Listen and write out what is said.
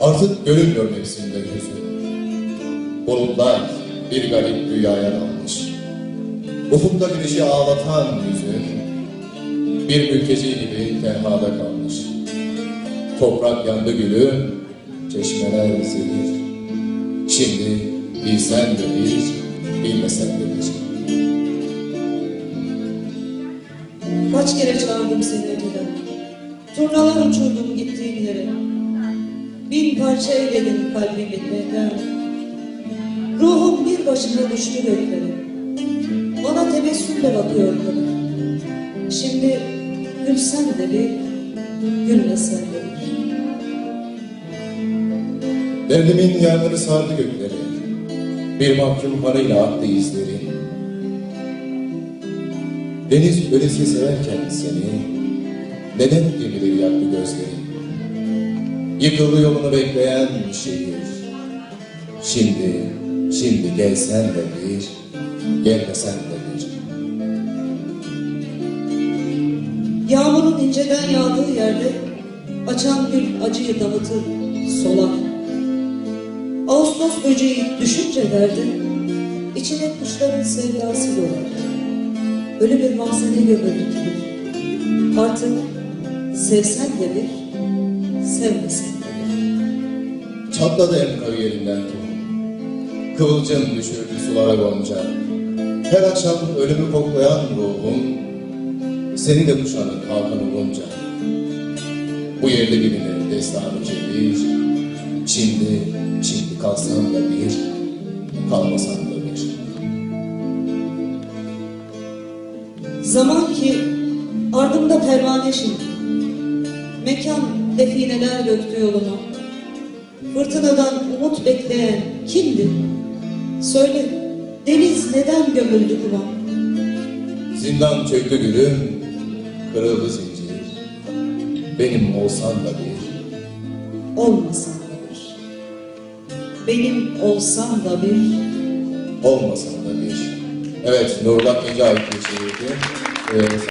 Artık görünmüyor mevsimde yüzü. Bulutlar bir garip rüyaya dalmış. Ufukta güneşi ağlatan yüzün bir mülteci gibi tenhada kalmış. Toprak yandı gülüm, çeşmeler zehir. Şimdi bilsen de bir, bilmesen de bir. Kaç kere çağırdım seni öteden. Turnalar uçurdum gittiğin yere. Bin parça eyledin kalbimi benden. Ruhum bir başına düştü göklere. Bana tebessümle bakıyordu. Şimdi gülsen de bir, gülmesen de bir. Derdimin yangını sardı gökleri. Bir mahkum hanıyla aktı izleri. Deniz öylesi severken seni, neden gemileri yaktı gözleri? Yıkıldı yolunu bekleyen şehir. Şimdi, şimdi gelsen de bir, gelmesen de bir. Yağmurun inceden yağdığı yerde açan gül acıyı damıtır, solar. Ağustos böceği düşünce derdi, içine kuşların sevdası dolar. Öyle bir mahzene gömüldük artık sevsen de bir, de bir. Çatladı en kariyerinden tohum. Kıvılcım düşürdü sulara gonca. Her akşam ölümü koklayan ruhum, seni de kuşanır kalkan olunca. Bu yerde bilinir destanı cebir. Şimdi, şimdi kalsan da bir, kalmasan da bir. Zaman ki ardımda pervane şimdi. Mekan defineler döktü yoluma. Fırtınadan umut bekleyen kimdi? Söyle deniz neden gömüldü kuma? Zindan çöktü gülüm, kırıldı zincir. Benim olsan da bir, Olmasan da bir. Benim olsam da bir. olmasan da bir. Evet, Nurullah Gece ait bir şiirdi. Ee,